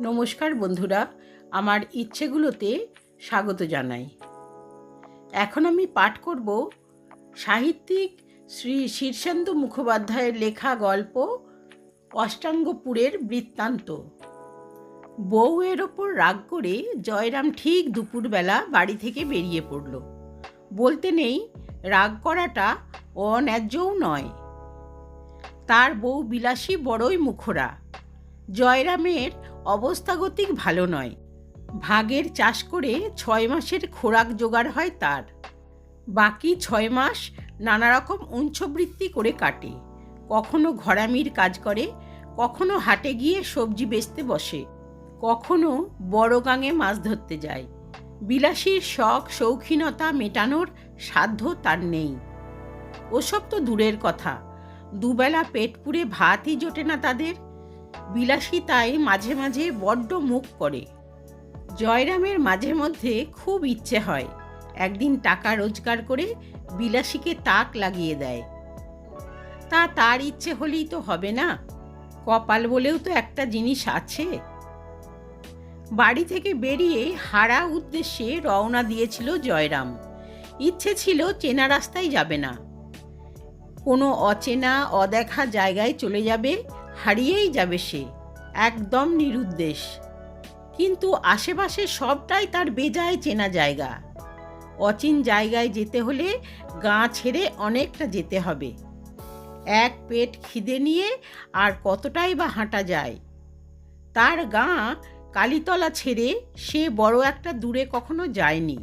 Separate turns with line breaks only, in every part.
নমস্কার বন্ধুরা, আমার ইচ্ছেগুলোতে স্বাগত জানাই। এখন আমি পাঠ করব সাহিত্যিক শ্রী শীর্ষেন্দু মুখোপাধ্যায়ের লেখা গল্প অষ্টাঙ্গপুরের বৃত্তান্ত। বউয়ের ওপর রাগ করে জয়রাম ঠিক দুপুরবেলা বাড়ি থেকে বেরিয়ে পড়ল। বলতে নেই, রাগ করাটা অন্যায্যও নয়। তার বউ বিলাসী বড়ই মুখরা। জয়রামের অবস্থাগতিক ভালো নয়। ভাগের চাষ করে ছয় মাসের খোরাক জোগাড় হয় তার। বাকি ছয় মাস নানা রকম উঞ্চবৃত্তি করে কাটে। কখনো ঘরামির কাজ করে, কখনো হাটে গিয়ে সবজি বেচতে বসে, কখনো বড় গাঙে মাছ ধরতে যায়। বিলাসীর শখ, শৌখিনতা মেটানোর সাধ্য তার নেই। ওসব তো দূরের কথা। দুবেলা পেট পুড়ে ভাতই জোটে না তাদের। বিলাসী তাই মাঝে মাঝে বড্ড মুখ করে। জয়রামের মাঝে মধ্যে খুব ইচ্ছে হয়। একদিন টাকা রোজগার করে বিলাসীকে তাক লাগিয়ে দেয়। তা তার ইচ্ছে হলেই তো হবে না। কপাল বলেও তো একটা জিনিস আছে। বাড়ি থেকে বেরিয়ে হারা উদ্দেশ্যে রওনা দিয়েছিল জয়রাম। ইচ্ছে ছিল চেনা রাস্তায় যাবে না। কোনো অচেনা, অদেখা জায়গায় চলে যাবে হারিয়েই যাবে সে। একদম নিরুদ্দেশ। কিন্তু আশেপাশে সবটাই তার বেজায় চেনা জায়গা। অচিন জায়গায় যেতে হলে গা ছেড়ে অনেকটা যেতে হবে। এক পেট খিদে নিয়ে আর কতটাই বা হাঁটা যায়। তার গা কালীতলা ছেড়ে সে বড় একটা দূরে কখনো যায়নি।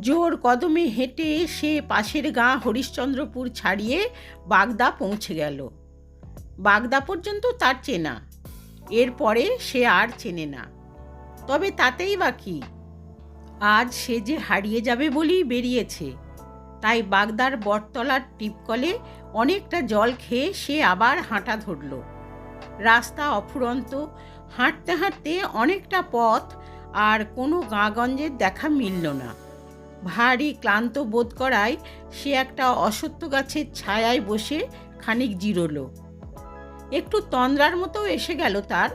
জোর কদমে হেঁটে সে পাশের গাঁ হরিশ্চন্দ্রপুর ছাড়িয়ে বাগদা পৌঁছে গেল। বাগদা পর্যন্ত তার চেনা। এরপরে সে আর চেনে না। তবে তাতেই বা কি? আজ সে যে হারিয়ে যাবে বলেই বেরিয়েছে। তাই বাগদার বটতলার টিপকলে অনেকটা জল খেয়ে সে আবার হাঁটা ধরল। রাস্তা অফুরন্ত, হাঁটতে হাঁটতে অনেকটা পথ আর কোনো গাঁগঞ্জের দেখা মিলল না। ভারী ক্লান্ত বোধ করায় সে একটা অসত্য গাছের ছায়ায় বসে খানিক জিরোলো। একটু তন্দ্রার মতো এসে গেল তার।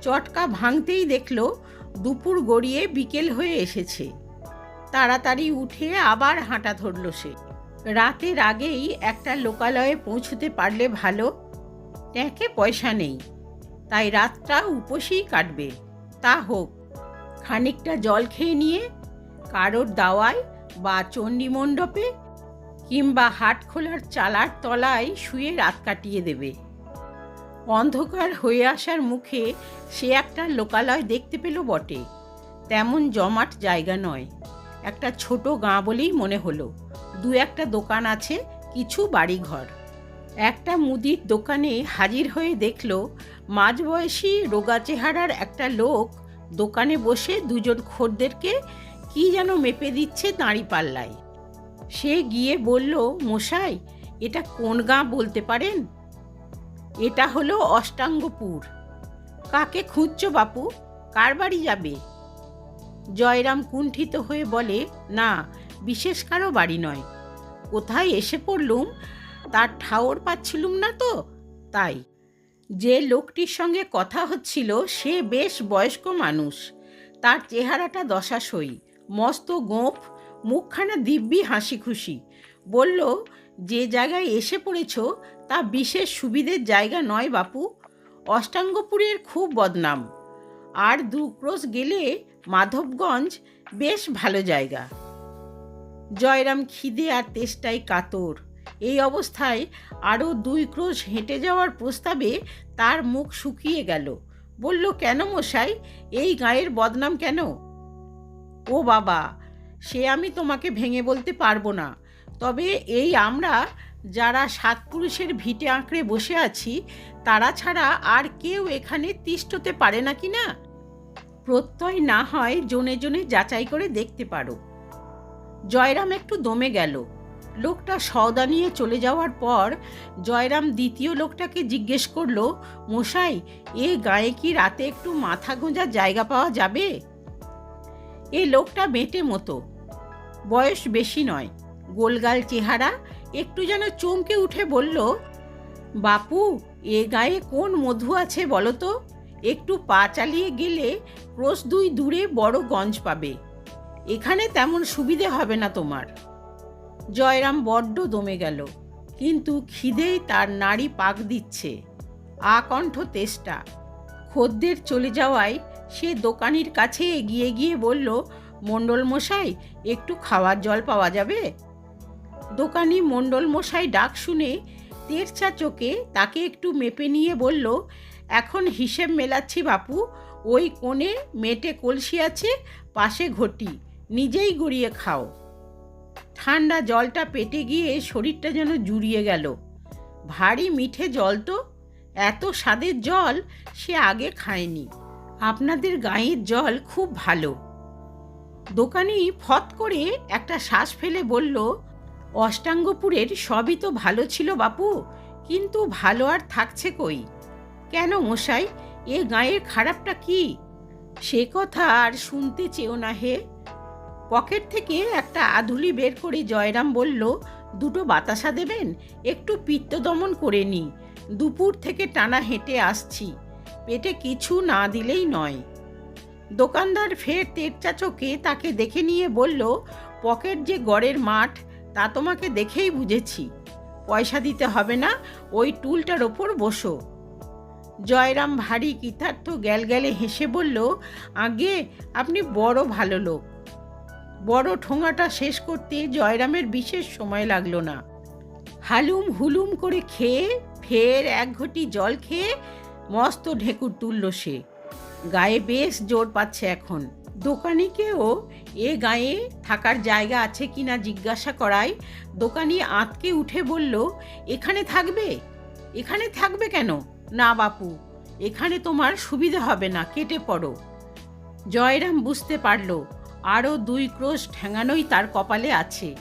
চটকা ভাঙতেই দেখল দুপুর গড়িয়ে বিকেল হয়ে এসেছে। তাড়াতাড়ি উঠে আবার হাঁটা ধরল সে। রাতের আগেই একটা লোকালয়ে পৌঁছতে পারলে ভালো। ট্যাঁকে পয়সা নেই। তাই রাতটা উপসেই কাটবে। তা হোক, খানিকটা জল খেয়ে নিয়ে কারোর দাওয়ায় বা চণ্ডী মণ্ডপে কিংবা হাট খোলার চালার তলায় শুয়ে রাত কাটিয়ে দেবে। অন্ধকার হয়ে আসার মুখে সে একটা লোকালয় দেখতে পেল বটে। তেমন জমাট জায়গা নয়। একটা ছোট গাঁ বলেই মনে হলো। দু একটা দোকান আছে, কিছু বাড়িঘর। একটা মুদির দোকানে হাজির হয়ে দেখল, মাঝবয়সী রোগা চেহারার একটা লোক দোকানে বসে দুজন খদ্দেরকে কি যেন মেপে দিচ্ছে দাঁড়িপাল্লায় সে গিয়ে বলল, মশাই, এটা কোন গাঁ বলতে পারেন? এটা হলো অষ্টাঙ্গপুর। কাকে খুঁজছো বাপু? কার বাড়ি যাবে? জয়রাম কুণ্ঠিত হয়ে বলে, না, বিশেষ কারও বাড়ি নয়। কোথায় এসে পড়লুম? তার ঠাওর পাচ্ছিলুম না তো, তাই। যে লোকটির সঙ্গে কথা হচ্ছিল, সে বেশ বয়স্ক মানুষ। তার চেহারাটা দশাসই মস্ত গোঁফ, মুখখানা দিব্যি হাসি খুশি বলল, যে জায়গায় এসে পড়েছ, তা বিশেষ সুবিধের জায়গা নয় বাপু। অষ্টাঙ্গপুরের খুব বদনাম। আর দু ক্রোশ গেলে মাধবগঞ্জ বেশ ভালো জায়গা। জয়রাম খিদে আর তেষ্টায় কাতর। এই অবস্থায় আরও দুই ক্রোশ হেঁটে যাওয়ার প্রস্তাবে তার মুখ শুকিয়ে গেল। বলল, কেন মশাই? এই গায়ের বদনাম কেন? ও বাবা, সে আমি তোমাকে ভেঙে বলতে পারব না। তবে এই আমরা যারা সাত পুরুষের ভিটে আঁকড়ে বসে আছি, তারা ছাড়া আর কেউ এখানে তিষ্ঠতে পারে না কি না? প্রত্যয় না হয় জনে জনে যাচাই করে দেখতে পারো। জয়রাম একটু দমে গেল। লোকটা সওদা নিয়ে চলে যাওয়ার পর জয়রাম দ্বিতীয় লোকটাকে জিজ্ঞেস করল, মশাই, এ গায়ে কি রাতে একটু মাথা গোঁজার জায়গা পাওয়া যাবে? এ লোকটা বেটে মতো। বয়স বেশি নয়। গোলগাল চেহারা একটু যেন চমকে উঠে বলল, বাপু, এ গায়ে কোন মধু আছে বলো তো? একটু পা চালিয়ে গেলে ক্রোশ দুই দূরে বড় গঞ্জ পাবে। এখানে তেমন সুবিধে হবে না তোমার। জয়রাম বড্ড দমে গেল, কিন্তু খিদেই তার নাড়ি পাক দিচ্ছে। আকণ্ঠ তেষ্টা, খদ্দের চলে যাওয়ায় সে দোকানির কাছে এগিয়ে গিয়ে বলল, মণ্ডলমশাই, একটু খাওয়ার জল পাওয়া যাবে? দোকানি মণ্ডল মশাই ডাক শুনে তেরচা চোখে তাকে একটু মেপে নিয়ে বলল, এখন হিসেব মেলাচ্ছি বাপু, ওই কোণে মেটে কলসি আছে, পাশে ঘটি, নিজেই গড়িয়ে খাও। ঠান্ডা জলটা পেটে গিয়ে শরীরটা যেন জুড়িয়ে গেল। ভারী মিঠে জল তো, এত স্বাদের জল সে আগে খায়নি। আপনাদের গায়ের জল খুব ভালো। দোকানি ফত করে একটা শ্বাস ফেলে বলল অষ্টাঙ্গপুরের সবই তো ভালো ছিল বাপু, কিন্তু ভালো আর থাকছে কই? কেন মশাই, এ গায়ের খারাপটা কি? সে কথা আর শুনতে চেও না হে। পকেট থেকে একটা আধুলি বের করে জয়রাম বলল, দুটো বাতাসা দেবেন? একটু পিত্ত দমন করে নি। দুপুর থেকে টানা হেঁটে আসছি। পেটে কিছু না দিলেই নয়। দোকানদার ফের তেরচা চোখে তাকে দেখে নিয়ে বলল, পকেট যে গড়ের মাঠ তা তোমাকে দেখেই বুঝেছি। পয়সা দিতে হবে না, ওই টুলটার ওপর বসো। জয়রাম ভারী কৃতার্থ গ্যালগ্যালে হেসে বলল, আগে আপনি বড় ভালো লোক। বড় ঠোঙাটা শেষ করতে জয়রামের বিশেষ সময় লাগল না। হালুম হুলুম করে খেয়ে ফের এক ঘটি জল খেয়ে মস্ত ঢেকুর তুলল সে। গায়ে বেশ জোর পাচ্ছে এখন। দোকানিকেও এ গায়ে থাকার জায়গা আছে কি না জিজ্ঞাসা করায় দোকানি আঁতকে উঠে বলল, এখানে থাকবে? এখানে থাকবে কেন? না বাপু, এখানে তোমার সুবিধে হবে না, কেটে পড়ো। জয়রাম বুঝতে পারল, আরও দুই ক্রোশ ঠ্যাঙানোই তার কপালে আছে।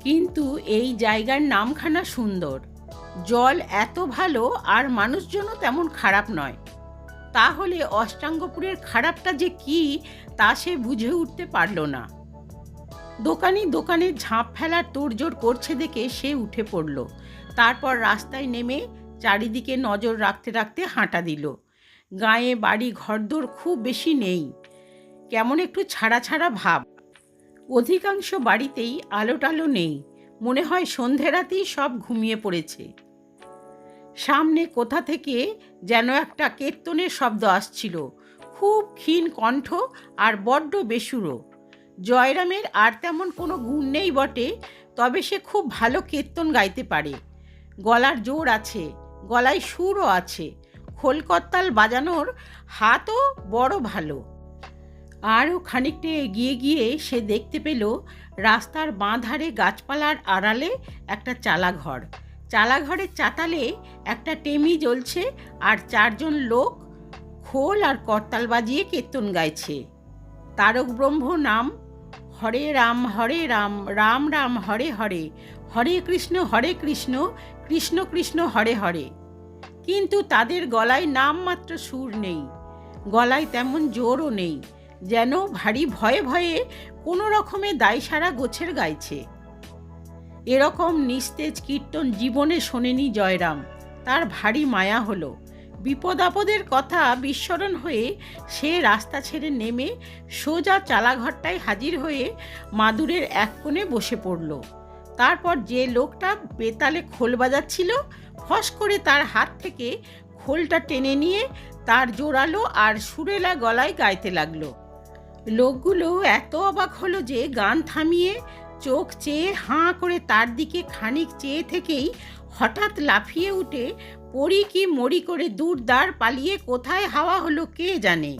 কিন্তু এই জায়গার নামখানা সুন্দর। জল এত ভালো আর মানুষজনও তেমন খারাপ নয়। তাহলে অষ্টাঙ্গপুরের খারাপটা যে কি, তা সে বুঝে উঠতে পারল না। দোকানি দোকানে ঝাঁপ ফেলার তোড়জোড় করছে দেখে সে উঠে পড়ল। তারপর রাস্তায় নেমে চারিদিকে নজর রাখতে রাখতে হাঁটা দিল। গায়ে বাড়ি ঘরদোর খুব বেশি নেই। কেমন একটু ছাড়া ছাড়া ভাব। অধিকাংশ বাড়িতেই আলো টালো নেই। মনে হয় সন্ধে রাতেই সব ঘুমিয়ে পড়েছে। সামনে কোথা থেকে যেন একটা কীর্তনের শব্দ আসছিল। খুব ক্ষীণ কণ্ঠ আর বড্ড বেসুরো। জয়রামের আর তেমন কোনো গুণ নেই বটে, তবে সে খুব ভালো কীর্তন গাইতে পারে। গলার জোর আছে, গলায় সুরও আছে, খোলকত্তাল বাজানোর হাতও বড় ভালো। আরও খানিকটা এগিয়ে গিয়ে সে দেখতে পেল রাস্তার বাঁধারে গাছপালার আড়ালে একটা চালাঘর। চালাঘরের চাতালে একটা টেমি জ্বলছে আর চারজন লোক খোল আর করতাল বাজিয়ে কীর্তন গাইছে। তারক ব্রহ্ম নাম, হরে রাম হরে রাম রাম রাম, হরে হরে হরে কৃষ্ণ হরে কৃষ্ণ কৃষ্ণ কৃষ্ণ, হরে হরে। কিন্তু তাদের গলায় নামমাত্র সুর নেই, গলায় তেমন জোরও নেই, যেন ভারী ভয়ে ভয়ে কোনো রকমে দায়সারা গোছের গাইছে। এরকম নিস্তেজ কীর্তন জীবনে শোনেনি জয়রাম। তার ভারী মায়া হলো। বিপদ আপদের কথা বিস্মরণ হয়ে সে রাস্তা ছেড়ে নেমে সোজা চালাঘরটায় হাজির হয়ে মাদুরের এক কোণে বসে পড়ল। তারপর যে লোকটা বেতালে খোল বাজাচ্ছিল, ফস করে তার হাত থেকে খোলটা টেনে নিয়ে তার জোরালো আর সুরেলা গলায় গাইতে লাগল। লোকগুলো এত অবাক হলো যে গান থামিয়ে চোখ চেয়ে হাঁ করে তার দিকে খানিক চেয়ে থেকেই হঠাৎ লাফিয়ে উঠে পড়ি কি মরি করে দূর দাঁড় পালিয়ে কোথায় হাওয়া হলো কে জানে।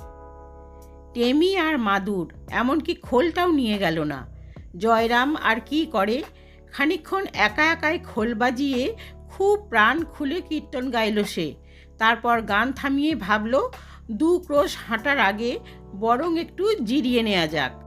টেমি আর মাদুর এমনকি খোলটাও নিয়ে গেল না। জয়রাম আর কি করে? খানিক্ষণ একা একাই খোল বাজিয়ে খুব প্রাণ খুলে কীর্তন গাইল সে। তারপর গান থামিয়ে ভাবল, দু ক্রোশ হাঁটার আগে বরং একটু জিরিয়ে নেওয়া যাক।